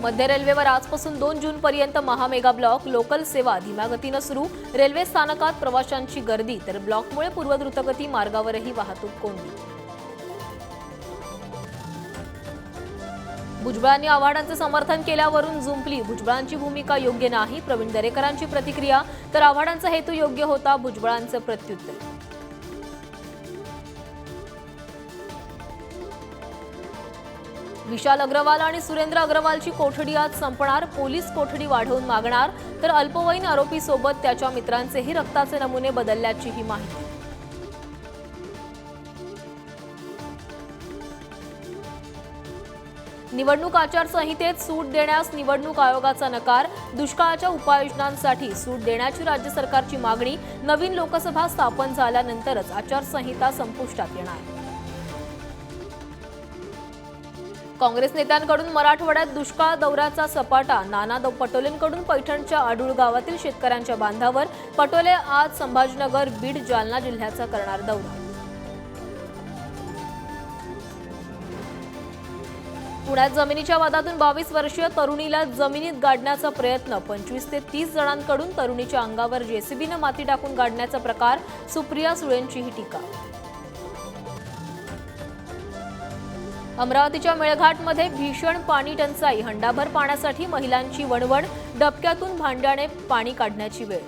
मध्य रेल्वेवर आजपासून दोन जूनपर्यंत महामेगा ब्लॉक लोकल सेवा धीम्या गतीनं सुरू. रेल्वे स्थानकात प्रवाशांची गर्दी तर ब्लॉकमुळे पूर्वद्रुतगती मार्गावरही वाहतूक कोंडी. भुजबळांनी आव्हाडांचं समर्थन केल्यावरून जुंपली. भुजबळांची भूमिका योग्य नाही प्रवीण दरेकरांची प्रतिक्रिया तर आव्हाडांचा हेतू योग्य होता भुजबळांचं प्रत्युत्तर. विशाल अग्रवाल आणि सुरेंद्र अग्रवालची कोठडी आज संपणार पोलीस कोठडी वाढवून मागणार तर अल्पवयीन आरोपीसोबत त्याच्या मित्रांचेही रक्ताचे नमुने बदलल्याचीही माहिती. निवडणूक आचारसंहितेत सूट देण्यास निवडणूक आयोगाचा नकार दुष्काळाच्या उपाययोजनांसाठी सूट देण्याची राज्य सरकारची मागणी नवीन लोकसभा स्थापन झाल्यानंतरच आचारसंहिता संपुष्टात येणार. काँग्रेस नेत्यांकडून मराठवाड्यात दुष्काळ दौऱ्याचा सपाटा. नाना दौ पटोलेंकडून पैठणच्या आडूळ गावातील शेतकऱ्यांच्या बांधावर. पटोले आज संभाजीनगर बीड जालना जिल्ह्याचा करणार दौरा. पुण्यात जमिनीच्या वादातून बावीस वर्षीय तरुणीला जमिनीत गाडण्याचा प्रयत्न. पंचवीस ते तीस जणांकडून तरुणीच्या अंगावर जेसीबीनं माती टाकून गाडण्याचा प्रकार. सुप्रिया सुळेंचीही टीका. अमरावतीच्या मेळघाटमध्ये भीषण पाणी टंचाई हंडाभर पाण्यासाठी महिलांची वणवण डबक्यातून भांड्याने पाणी काढण्याची वेळ.